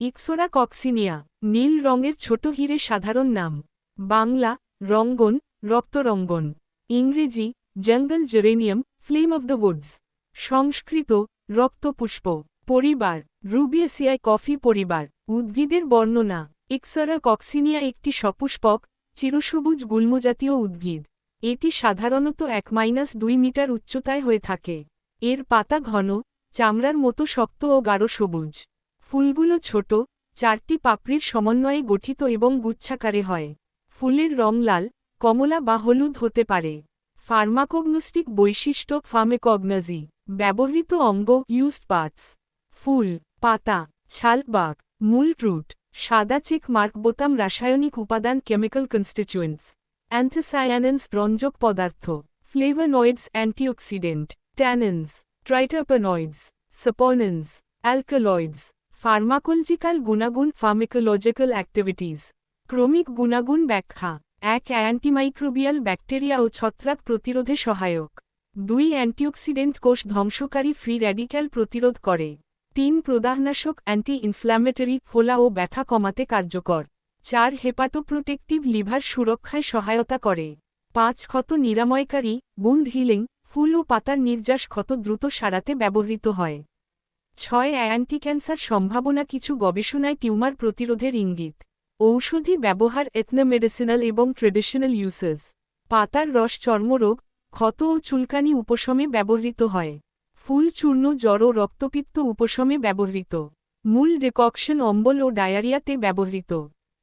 ইক্সোরা কক্সিনিয়া নীল রঙের ছোট হিরে সাধারণ নাম। বাংলা, রঙ্গন, রক্তরঙ্গন। ইংরেজি, jungle geranium, flame of the woods সংস্কৃত, রক্তপুষ্প। পরিবার, রুবিয়েসিয়ায় কফি পরিবার। উদ্ভিদের বর্ণনা ইক্সরা কক্সিনিয়া একটি সপুষ্পক, চিরসবুজ গুল্মজাতীয় উদ্ভিদ। এটি সাধারণত এক মাইনাস দুই মিটার উচ্চতায় হয়ে থাকে। এর পাতা ঘন, চামড়ার মতো শক্ত ও গাঢ় সবুজ। ফুলগুলো ছোট, চারটি পাপড়ির সমন্বয়ে গঠিত এবং গুচ্ছাকারে হয়। ফুলের রং লাল, কমলা বা হলুদ হতে পারে। ফার্মাকগনোস্টিক বৈশিষ্ট্য ফার্মেকগনাজি ব্যবহৃত অঙ্গ ইউজড পার্টস ফুল, পাতা, ছাল বাক মূল রুট, সাদা চেক মার্ক, বোতাম, রাসায়নিক উপাদান কেমিক্যাল কনস্টিচুয়েন্টস অ্যান্থোসায়ানেন্স রঞ্জক পদার্থ flavonoids antioxidant tannins triterpenoids saponins alkaloids pharmacological গুণাগুণ ফার্মিকোলজিক্যাল অ্যাক্টিভিটিস। ক্রমিক গুণাগুণ ব্যাখ্যা। এক, অ্যান্টিমাইক্রোবিয়াল ব্যাকটেরিয়া ও ছত্রাক প্রতিরোধে সহায়ক। দুই, অ্যান্টিঅক্সিডেন্ট কোষ ধ্বংসকারী ফ্রি র্যাডিক্যাল প্রতিরোধ করে। তিন, প্রদাহনাশক অ্যান্টি ইনফ্ল্যামেটরি ফোলা ও ব্যথা কমাতে কার্যকর। চার, হেপাটোপ্রোটেক্টিভ লিভার সুরক্ষায় সহায়তা করে। পাঁচ, ক্ষত নিরাময়কারী বুন্দ হিলিং ফুল ও পাতার নির্যাস ক্ষত দ্রুত সারাতে ব্যবহৃত হয়। ছয় অ্যান্টিক্যান্সার সম্ভাবনা কিছু গবেষণায় টিউমার প্রতিরোধের ইঙ্গিত। ঔষধি ব্যবহার এথনোমেডিসিনাল এবং ট্রেডিশনাল ইউসেস পাতার রস, চর্মরোগ, ক্ষত ও চুলকানি উপশমে ব্যবহৃত হয়। ফুল, চূর্ণ, জ্বর ও রক্তপিত্ত উপশমে ব্যবহৃত। মূল ডেককশন অম্বল ও ডায়ারিয়াতে ব্যবহৃত।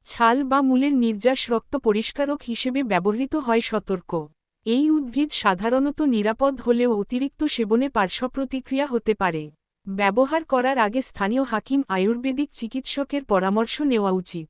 ছাল বা মূলের নির্যাস রক্ত পরিষ্কারক হিসেবে ব্যবহৃত হয় সতর্ক। এই উদ্ভিদ সাধারণত নিরাপদ হলেও অতিরিক্ত সেবনে পার্শ্বপ্রতিক্রিয়া হতে পারে। ব্যবহার করার আগে স্থানীয় হাকিম আয়ুর্বেদিক চিকিৎসকের পরামর্শ নেওয়া উচিত।